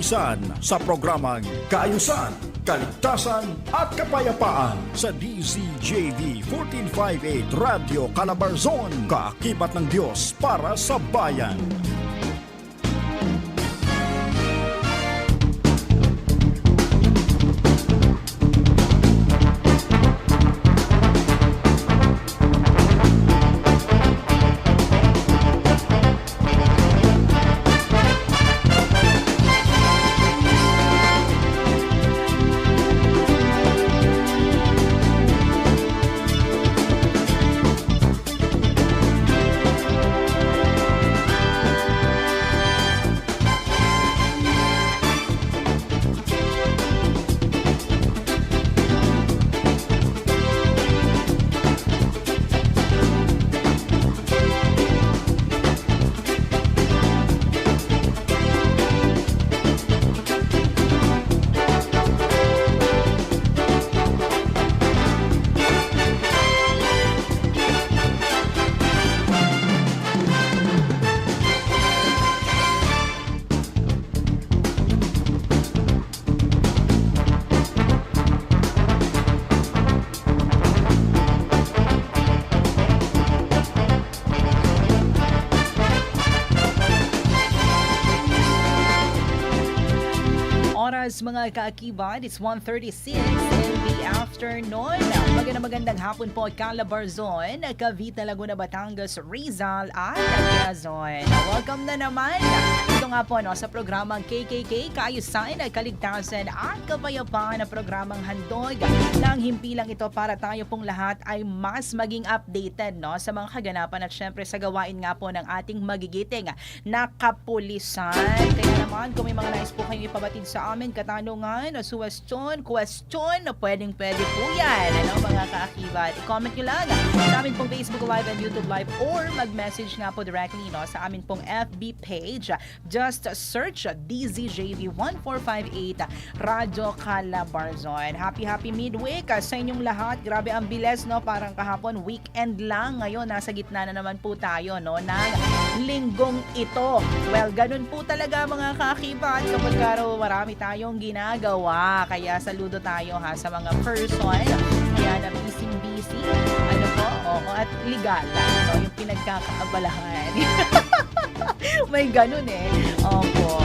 kapulisan sa programang Kaayusan, Kaligtasan at Kapayapaan sa DZJV 1458 Radio Calabarzon. Kaakibat ng Diyos para sa bayan. Mga kaakibat, it's 1.36 in the afternoon. Magandang magandang hapon po Calabarzon, Cavite, Laguna, Batangas, Rizal at Quezon. Welcome na naman nga po no, sa programang KKK, Kaayusan, Kaligtasan at Kapayapaan na programang handog ng himpilang ito para tayo pong lahat ay mas maging updated no, sa mga kaganapan at syempre sa gawain nga po ng ating magigiting na kapulisan. Kaya naman kung may mga nais po kayong ipabatid sa amin, katanungan, o suwestyon, question, pwedeng pwede po yan. Ano mga kaakibat? I-comment nyo lang sa amin pong Facebook Live and YouTube Live or mag-message nga po directly no, sa amin pong FB page. Search DZJV1458 Radyo Calabarzon. Happy, happy midweek ah, sa inyong lahat. Grabe ang bilis, no? Parang kahapon, weekend lang. Ngayon, nasa gitna na naman po tayo, no? Ng linggong ito. Well, ganun po talaga mga kaakibat kapag karo marami tayong ginagawa. Kaya saludo tayo ha sa mga person. Oo, at legal. No? Yung pinagkakaabalahan. May ganun eh. Opo.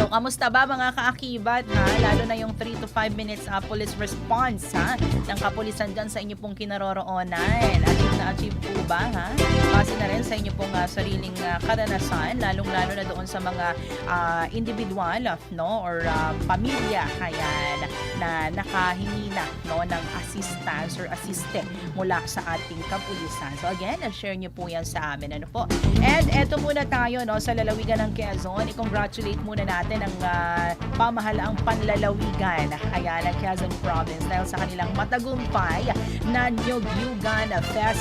So, kamusta ba mga kaakibat ha? Lalo na yung 3 to 5 minutes uh, police response ha? Ng kapulisan dyan sa inyo pong kinaroroonan. At na-achieve po ba ha? Base na rin sa inyo pong uh, sariling uh, karanasan, lalong-lalo na doon sa mga uh, individual no? or uh, pamilya ayan, na nakahingi na no? ng assistance or assiste mula sa ating kapulisan. So again, share nyo po yan sa amin. Ano po? And eto muna tayo no, sa lalawigan ng Quezon. I-congratulate muna natin ang uh, pamahalaang panlalawigan ayan, ng Quezon Province dahil sa kanilang matagumpay na Nyugyugan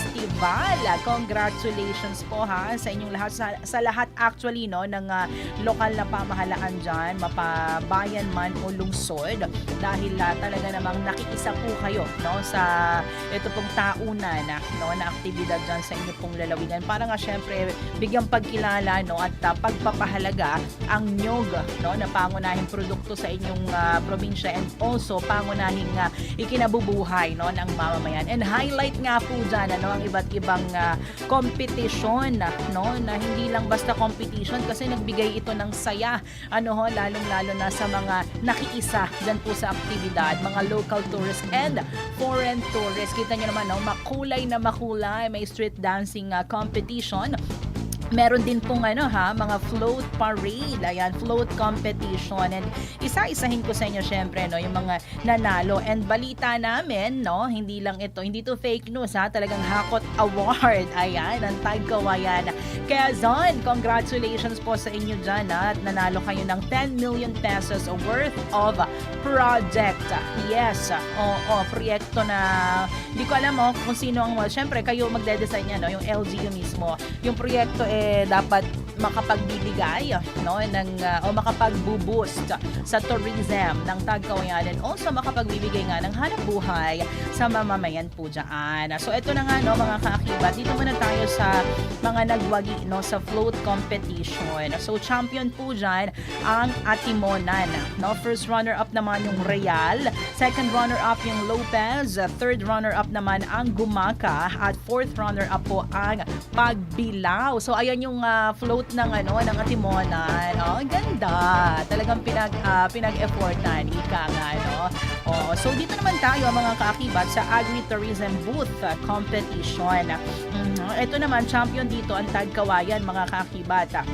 Festival. Congratulations po ha sa inyong lahat sa, sa lahat actually no ng uh, lokal na pamahalaan diyan, mapabayan man o lungsod. Dahil uh, talaga namang nakiisa po kayo no sa ito pong taunan na no na aktibidad diyan sa inyo pong lalawigan. Para nga syempre bigyang pagkilala no at uh, pagpapahalaga ang nyog no na pangunahing produkto sa inyong uh, probinsya and also pangunahing uh, ikinabubuhay no ng mamamayan. And highlight nga po diyan ano ang iba't ibang uh, competition no? Na hindi lang basta competition kasi nagbigay ito ng saya ano ho lalong lalo na sa mga nakiisa diyan po sa aktibidad mga local tourists and foreign tourists. Kita niyo naman no? Makulay na makulay may street dancing uh, competition Meron din pong ano ha, mga float parade, ayan, float competition. And isa-isahin ko sa inyo syempre no, yung mga nanalo. And balita namin, no, hindi lang ito, hindi to fake news ha, talagang Hakot Award. Ayan, ang tag kawayan. Quezon, congratulations po sa inyo dyan ha, at nanalo kayo ng 10 million pesos worth of project. Yes, oo, proyekto na hindi ko alam mo kung sino ang, syempre kayo magde-design yan, no, yung LGU mismo. Yung proyekto eh dapat makapagbibigay no ng ah, o makapagbo-boost sa tourism ng Tagkawayan and also makapagbibigay nga ng hanap buhay sa mamamayan po dyan. So ito na nga no mga kaakibat, dito muna tayo sa mga nagwagi no sa float competition. So champion po dyan ang Atimonan. No? First runner-up naman yung Real, second runner-up yung Lopez, third runner-up naman ang Gumaka at fourth runner-up po ang Pagbilao. So ayan yung ah, float ng ano ng Atimonan. Oh, ganda. Talagang pinag ah, pinag-effortan ika nga no. Oh, so dito naman tayo mga kaakibat sa agri-tourism booth ah, competition. Mhm. Ito naman champion dito ang Tagkawayan mga kaakibat. Ah,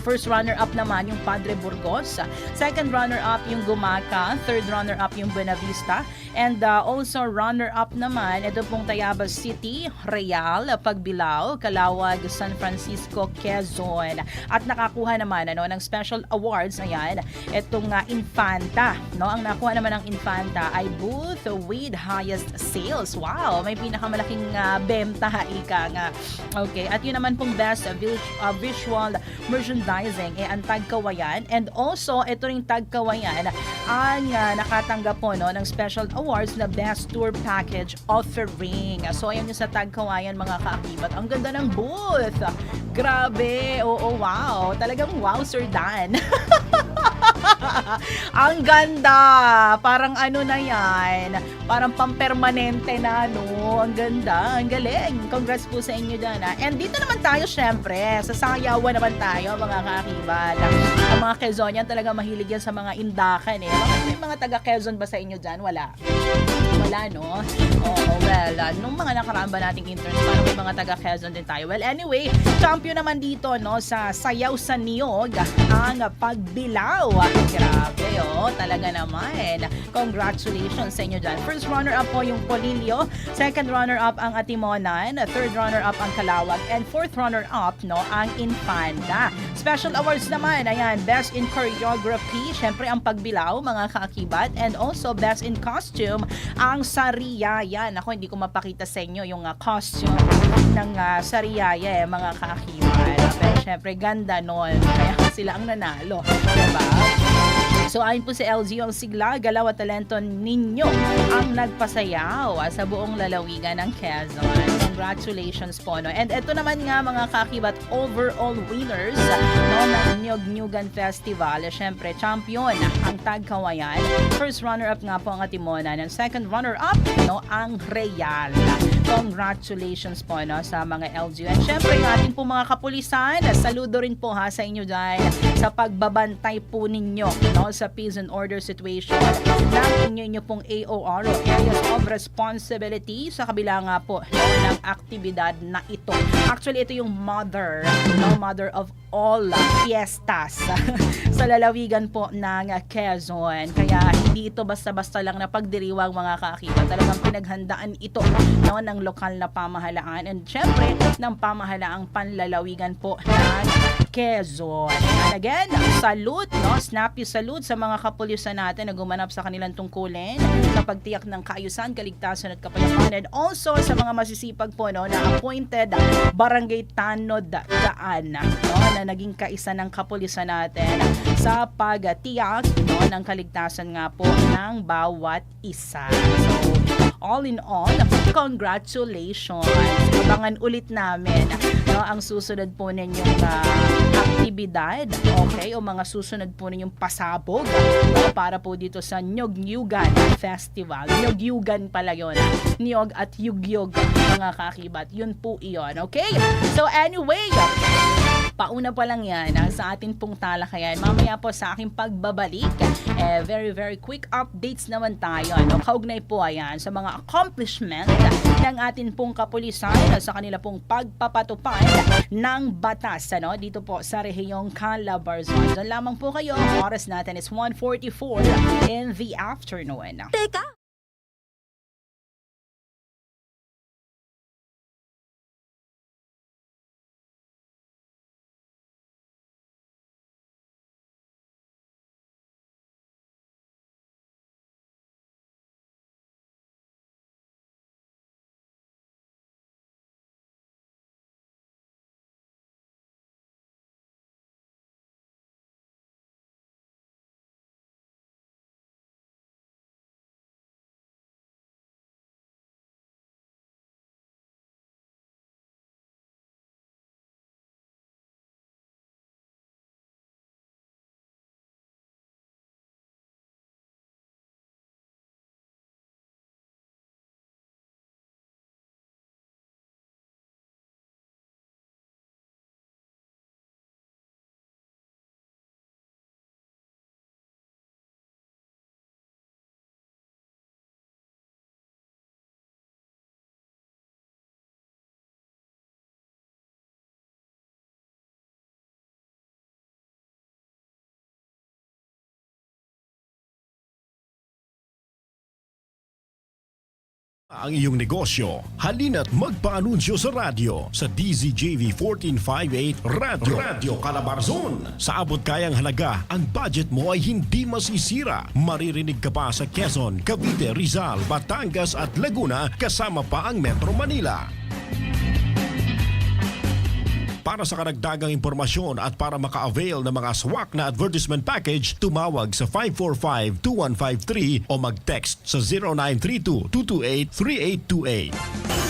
First runner-up naman yung Padre Burgos. Second runner-up yung Gumaka. Third runner-up yung Buenavista. And uh, also runner-up naman, ito pong Tayabas City, Real, Pagbilao, Calawag, San Francisco, Quezon. At nakakuha naman ano, ng special awards, ayan, itong uh, Infanta. No? Ang nakuha naman ng Infanta ay booth with highest sales. Wow, may pinakamalaking uh, benta, ika nga. Okay, at yun naman pong best uh, vis- uh, merchandising eh ang Tagkawayan and also ito ring Tagkawayan ang uh, nakatanggap po no ng special awards na best tour package offering. So ayan yung sa Tagkawayan mga kaakibat. Ang ganda ng booth. Grabe. Oo, wow. Talagang wow, Sir Dan. ang ganda. Parang ano na yan. Parang pampermanente na, no? Ang ganda. Ang galing. Congrats po sa inyo dyan, ha? And dito naman tayo, syempre. Sa Sayawan naman tayo, mga kakibat. Ang mga Quezonian talaga mahilig yan sa mga indakan, eh. Bakit may mga taga Quezon ba sa inyo dyan? Wala. Wala, no? Oo, well, uh, nung mga nakaraan ba nating interns, parang may mga taga Quezon din tayo. Well, anyway, champion naman dito, no, sa Sayaw sa Niyog, ang Pagbilaw. Grabe, oh, talaga naman. Congratulations sa inyo dyan. First runner-up po yung Polilio, second runner-up ang Atimonan, third runner-up ang Kalawag, and fourth runner-up, no, ang Infanta. Special awards naman, ayan, best in choreography, syempre ang Pagbilaw, mga kaakibat, and also best in costume, ang Sariyaya. Ako, hindi ko mapakita sa inyo yung uh, costume ng uh, Sariyaya, eh, mga kaakibat. Pero syempre, ganda nun. Kaya sila ang nanalo. Diba? So ayon po sa LG, ang sigla, galaw at talento ninyo ang nagpasayaw ah, sa buong lalawigan ng Quezon. Congratulations po. No? And ito naman nga mga kakibat overall winners no, ng Nyog Nyugan Festival. Siyempre, champion ang Tagkawayan. First runner-up nga po ang Atimonan. And second runner-up no, ang Real. Congratulations po no, sa mga LGU. And syempre, yung ating po mga kapulisan, saludo rin po ha sa inyo dyan sa pagbabantay po ninyo no, sa peace and order situation ng inyo, inyo pong AOR o Areas of Responsibility sa kabila nga po no, ng aktibidad na ito. Actually, ito yung mother, no, mother of all fiestas sa lalawigan po ng Quezon. Kaya hindi ito basta-basta lang na pagdiriwang mga kaakibat. Talagang pinaghandaan ito no, ng lokal na pamahalaan and syempre ng pamahalaang panlalawigan po ng Quezon. And again, salute, no? Snappy salute sa mga kapulisan natin na gumanap sa kanilang tungkulin sa pagtiyak ng kaayusan, kaligtasan at kapayapaan and also sa mga masisipag po no, na appointed barangay tanod daan no, na naging kaisa ng kapulisan natin sa pagtiyak no, ng kaligtasan nga po ng bawat isa. So, all in all, congratulations. Abangan ulit namin no, ang susunod po ninyong uh, aktibidad, okay, o mga susunod po ninyong pasabog no, para po dito sa Nyog-Nyugan Festival. Nyog-Yugan pala yun. Nyog at Yugyog, mga kakibat. Yun po iyon, okay? So anyway, pauna pa lang yan ah, sa atin pong talakayan. Mamaya po sa aking pagbabalik, eh, very very quick updates naman tayo. No? Kaugnay po ayan sa mga accomplishment ng atin pong kapulisan sa kanila pong pagpapatupad ng batas ano? dito po sa rehiyong Calabarzon. Diyan lamang po kayo. Oras natin is 1.44 in the afternoon. Teka, ang iyong negosyo. Halina't magpaanunsyo sa radyo sa DZJV 1458 Radio. Radio Calabarzon. Sa abot kayang halaga, ang budget mo ay hindi masisira. Maririnig ka pa sa Quezon, Cavite, Rizal, Batangas at Laguna kasama pa ang Metro Manila. Para sa karagdagang impormasyon at para maka-avail ng mga swak na advertisement package, tumawag sa 545-2153 o mag-text sa 0932-228-3828.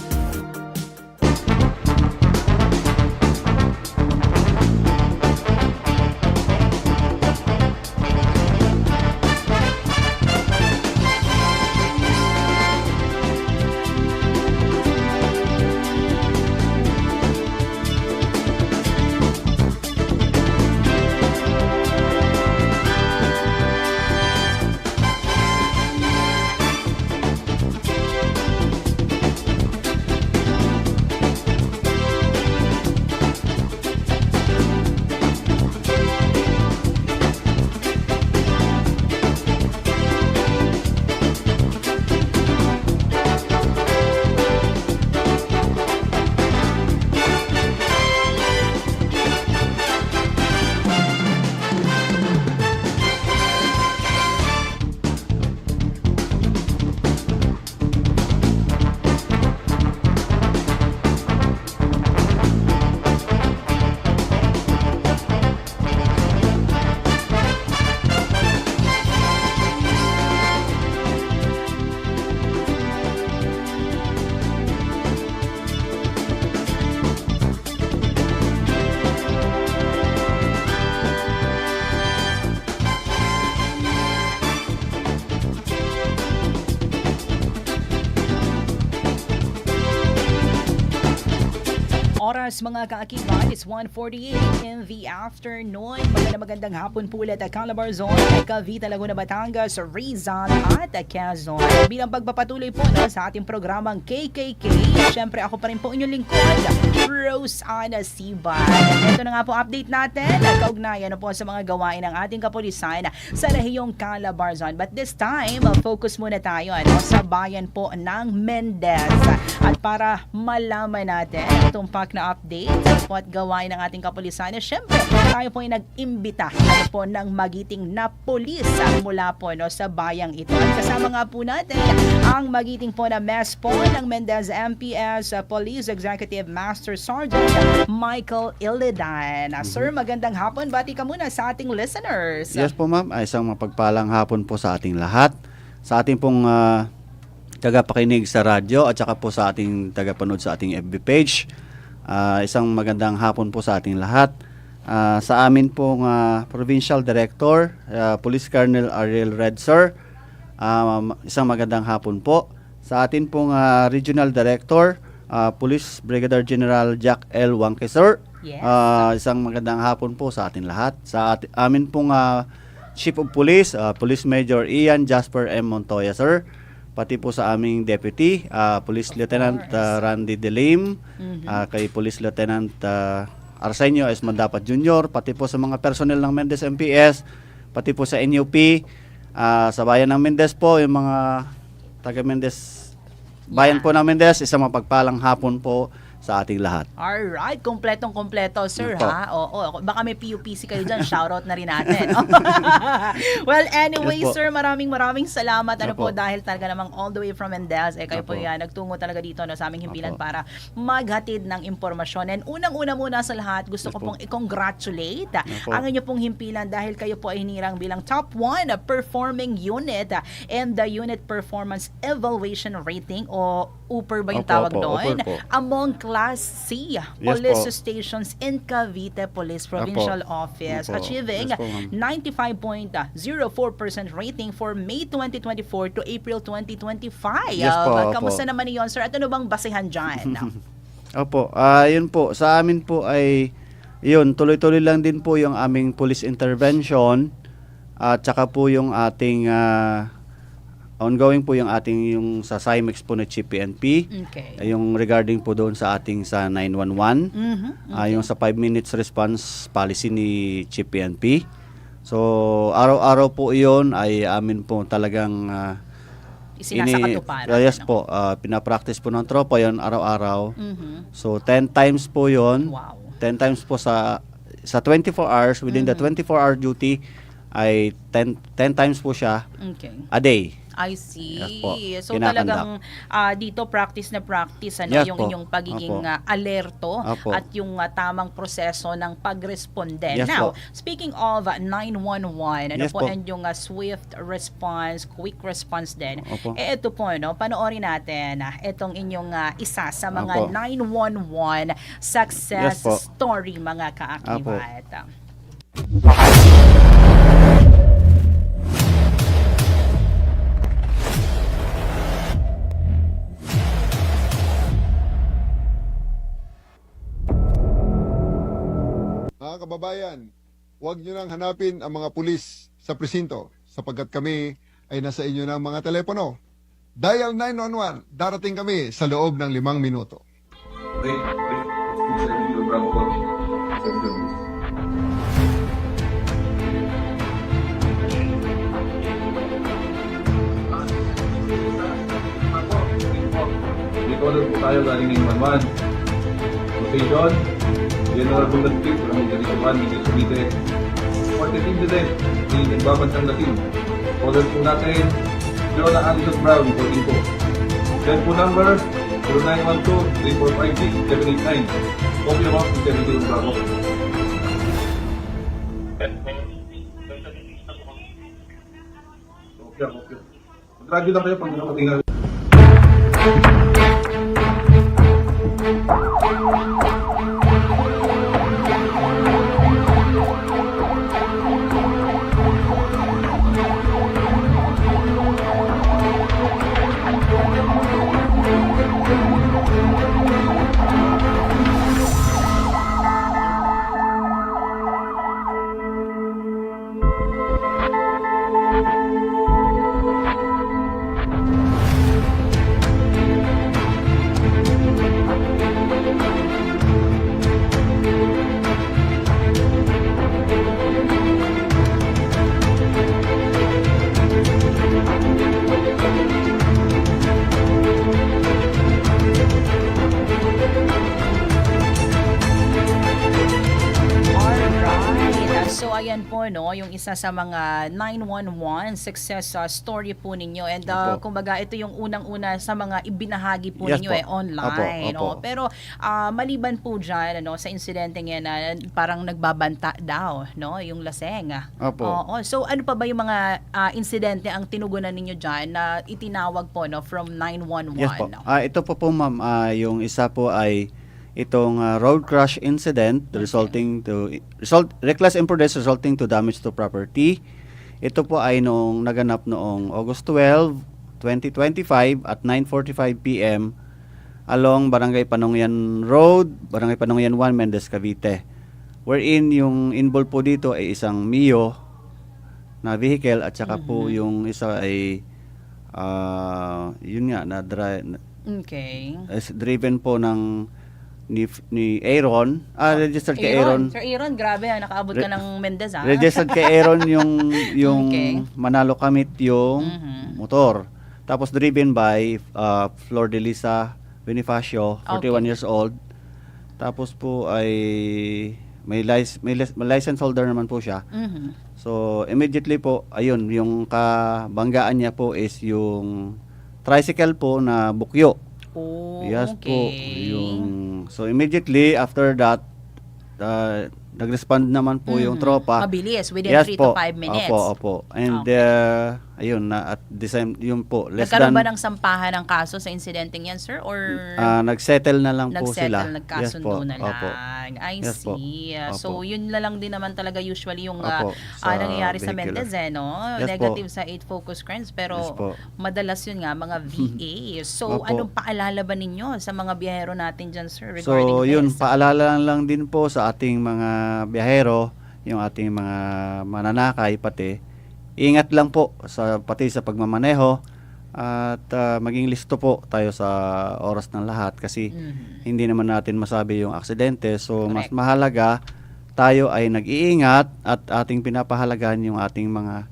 Mga kaakibat is 1.48 in the afternoon. Magandang magandang hapon po ulit at Calabarzon, Cavite, Laguna, Batangas, Rizal at Quezon. Bilang pagpapatuloy po no, sa ating programang KKK, syempre ako pa rin po inyong lingkod, Rose Ana Sibad. Ito na nga po update natin at kaugnayan na po sa mga gawain ng ating kapulisan sa rehiyong Calabarzon. But this time, focus muna tayo ano, sa bayan po ng Mendez. At para malaman natin itong pack na update po at gawain ng ating kapulisan, syempre tayo po ay nag-imbita ano po, ng magiting na pulis ah, mula po no, sa bayang ito. At kasama nga po natin ang magiting po na mess po ng Mendez MPS uh, Police Executive Master Sergeant Michael Ilidan. Ah, Sir, magandang hapon. Bati ka muna sa ating listeners. Yes po ma'am, isang mapagpalang hapon po sa ating lahat. Sa ating pong ah, tagapakinig sa radyo at saka po sa ating tagapanood sa ating FB page. Ah, isang magandang hapon po sa ating lahat. Ah, sa amin pong ah, Provincial Director, ah, Police Colonel Ariel Redser, um, isang magandang hapon po. Sa atin pong ah, Regional Director, ah, Police Brigadier General Jack L. Wangkeser, Yes. Ah, isang magandang hapon po sa atin lahat. Sa ati- amin pong ah, Chief of Police, ah, Police Major Ian Jasper M. Montoya, sir. Pati po sa aming Deputy, ah, Police Lieutenant ah, Randy Delim, Mhm. ah, kay Police Lieutenant ah, Arsenio S. Mandapat Jr., pati po sa mga personnel ng Mendez MPS, pati po sa NUP, ah, sa bayan ng Mendez po, yung mga taga Mendez, bayan Yeah. po ng Mendez, isang mapagpalang hapon po sa ating lahat. Alright, kompletong kompleto, sir, Opo. ha? Oo, baka may PUPC kayo dyan, shoutout na rin natin. well, anyway, Yes po. sir, maraming maraming salamat. Ano po, Opo. dahil talaga namang all the way from Mendez, eh, kayo po Opo. yan, nagtungo talaga dito no, sa aming himpilan Opo. para maghatid ng impormasyon. And unang-una muna sa lahat, gusto Yes ko po. pong i-congratulate Opo. ang inyo pong himpilan dahil kayo po ay hinirang bilang top 1 performing unit in the Unit Performance Evaluation Rating o UPER ba yung Opo, tawag opo, doon? UPER po. Among Class C Yes police po. stations in Cavite Police Provincial Office, Opo. achieving Yes po, ma'am. 95.04% rating for May 2024 to April 2025. Yes po, Uh, opo. Kamusta naman niyon, sir? At ano bang basehan dyan? Opo, ah yun po, sa amin po ay yun, tuloy-tuloy lang din po yung aming police intervention at saka po yung ating ah, ongoing po yung ating yung sa CIMEX po na CPNP, okay. yung regarding po doon sa ating sa 911. Mhm. Ah, yung sa 5 minutes response policy ni Chief PNP. So, araw-araw po 'yon ay amin po talagang ah, Isinasakatuparan. Ah, yes ano? po, ah, pinapractice po ng tropa 'yon araw-araw. Mhm. So, 10 times po 'yon. Wow. 10 times po sa sa 24 hours within the 24 hour duty ay 10 10 times po siya Okay. a day. I see. Yes po. So Kinakandak. talagang ah, dito practice na practice ano Yes yung po. inyong pagiging Opo. ah, alerto Opo. at yung ah, tamang proseso ng pagresponde. Yes Now, po. speaking of ah, 911, ano Yes po po. and yung ah, swift response, quick response din. Opo. Eh ito po no, panoorin natin ah, itong inyong ah, isa sa mga Opo. 911 success Yes po. story mga kaakibat. Mga kababayan, huwag nyo nang hanapin ang mga pulis sa presinto sapagkat kami ay nasa inyo ng mga telepono. Dial 911, darating kami sa loob ng limang minuto. Wait, wait. Recorder po tayo galing ng Manman. Location, General Bullet Street, Ramon Ganisuan, Mrs. Sumite. Supported incident, ni Nagbabantang Latin. Order po natin, Fiona Allison Brown, reporting po. Telephone number 0912-3456-789. Copy about 70 Bravo. Okay, okay. Mag-radio lang kayo pag nakatingnan. Isa sa mga 911 success uh, story po ninyo and uh, Opo. kumbaga ito yung unang-una sa mga ibinahagi po Yes ninyo po. eh online. Opo, opo. no? Pero uh, maliban po diyan ano sa insidente yan na parang nagbabanta daw no, yung laseng. Opo. Oo. So ano pa ba yung mga uh, insidente ang tinugunan ninyo diyan na itinawag po no from 911? Yes po. Ah, ito po po ma'am, ah, yung isa po ay itong ah, road crash incident resulting to result reckless imprudence resulting to damage to property. Ito po ay noong naganap noong August 12, 2025 at 9:45 PM along Barangay Panongyan Road, Barangay Panongyan 1, Mendez, Cavite. Wherein yung involved po dito ay isang Mio na vehicle at saka po yung isa ay ah, yun nga na dri- Okay. driven po ng ni ni Aaron ah registered kay Aaron Sir Aaron, grabe ha, nakaabot ka Re- ng Mendez ha. registered kay Aaron yung yung Okay. Manalo Kamit yung Mhm. motor tapos driven by uh, Flor de Lisa Bonifacio 41 Okay. years old Tapos po ay may, lic- may, lis- may license holder naman po siya. Mhm. So immediately po, ayun, yung kabanggaan niya po is yung tricycle po na bukyo. Oh, Yes okay. po. Yung, so immediately after that, uh, nag-respond naman po yung Mhm. tropa. Mabilis, within Yes 3 po. to 5 minutes. Opo, opo. And Okay. uh, ayun na at the same yun po less Nagkaroon than ba ng sampahan ng kaso sa insidenteng yan, sir? Or ah, nagsettle na lang po sila. nagkasundo yes po. na lang? Opo. I Yes po. see. Uh, So, Opo. yun na lang din naman talaga usually yung uh, Opo, ah, sa nangyayari sa vehicular. Mendez, eh, no? Yes po. Negative sa 8 focus crimes, pero Yes po. madalas yun nga, mga VA. So, Opo. anong paalala ba ninyo sa mga biyahero natin dyan, sir, regarding So, yun, this? paalala lang, lang din po sa ating mga biyahero, yung ating mga mananakay pati, ingat lang po sa pati sa pagmamaneho at ah, maging listo po tayo sa oras ng lahat kasi Mhm. hindi naman natin masabi yung aksidente. So, Correct. mas mahalaga tayo ay nag-iingat at ating pinapahalagahan yung ating mga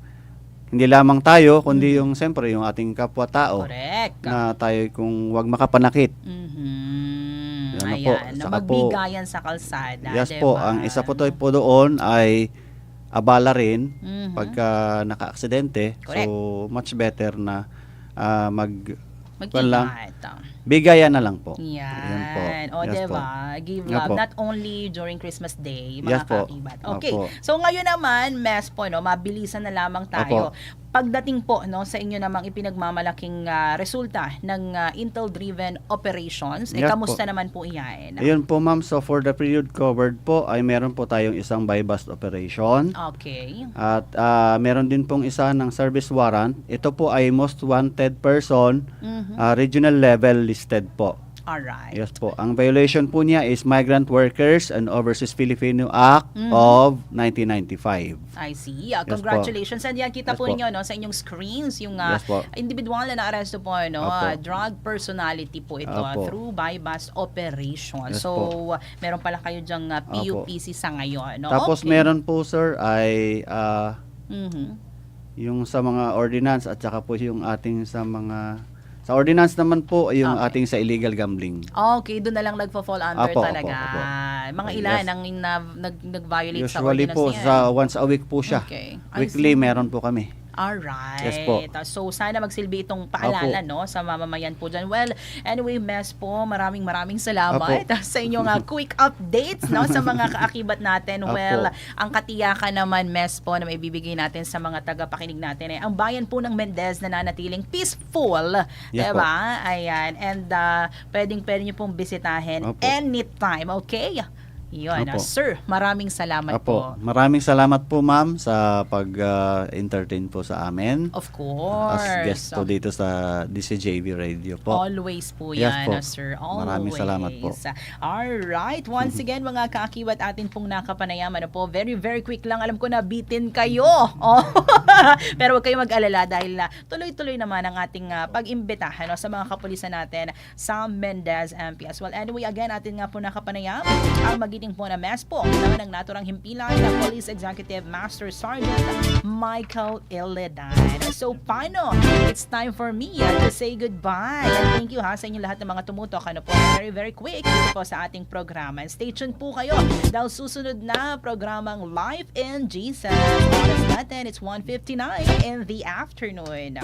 hindi lamang tayo kundi yung siyempre yung ating kapwa-tao Correct. na tayo kung wag makapanakit Mhm. Yan na Ayan, po. na Saka po- magbigayan sa kalsada, Yes diba? po, ang isa po to po doon ay abala rin Mhm. pagka naka-aksidente. Correct. So much better na ah, mag Mag-ingat. bigayan na lang po. Yan. Yan po. O, Yes diba? po. Give love. po. Not only during Christmas Day, mga Yes po. kakibat. Okay. Opo. So, ngayon naman, mes po, no, mabilisan na lamang tayo. Opo. Pagdating po no sa inyo namang ipinagmamalaking ah, resulta ng ah, Intel-driven operations, eh, Yes kamusta po. naman po iyan? Ayun po ma'am, so for the period covered po ay meron po tayong isang buy bust operation. Okay. At ah, meron din pong isa ng service warrant. Ito po ay most wanted person, Mhm. ah, regional level listed po. Alright. Yes po. Ang violation po niya is Migrant Workers and Overseas Filipino Act Mhm. of 1995. I see. Ah, Yes congratulations. And yan, kita Yes po po. ninyo no, sa inyong screens, yung ah, Yes po. individual na naaresto po, no, Opo. ah, drug personality po ito ah, Opo. through buy-bust operation. Yes so, po. ah, meron pala kayo dyang Opo. PUPC sa ngayon. No? Tapos Okay. meron po sir ay ah, Mhm. yung sa mga ordinance at saka po yung ating sa mga sa ordinance naman po yung Okay. ating sa illegal gambling. Okay, doon na lang nagfo-fall under Apo, talaga. apo, apo. Mga ilan Yes. ang na- nag- nag-violate sa Usually ordinance po na yan? sa once a week po siya. Okay. Weekly meron po kami. Alright. Yes po. So, sana magsilbi itong paalala no, sa mamamayan po dyan. Well, anyway, Mes po, maraming maraming salamat sa inyong uh, quick updates no, sa mga kaakibat natin. Apo. Well, ang katiyakan naman, Mes po, na may bibigay natin sa mga tagapakinig natin, eh, ang bayan po ng Mendez na nanatiling peaceful. Yes diba? Ayan. And uh, pwedeng pwede nyo pong bisitahin Opo. anytime. Okay? Yun. Opo. ah, sir, maraming salamat po. Apo, maraming salamat po ma'am sa pag-entertain po sa amin. Of course. As guest po dito sa DCJV Radio po. Always po Yes yan, po. ah, sir. Always. Maraming salamat po. Alright. Once again, mga kaakibat atin pong nakapanayam. Ano po, very, very quick lang. Alam ko na bitin kayo. Oh. Pero huwag kayong mag-alala dahil na tuloy-tuloy naman ang ating ah, pag-imbita ano, sa mga kapulisan natin sa Mendez MP. As well, anyway, again, atin nga po nakapanayam ang magiting po na mess po naman ng naturang himpilan ng Police Executive Master Sergeant Michael Illedan. So, paano? It's time for me uh, to say goodbye. And thank you ha sa inyong lahat ng mga tumutok. Ano po, very, very quick dito po sa ating programa. And stay tuned po kayo dahil susunod na programang Life in Jesus. Oras natin, it's 1.59 in the afternoon.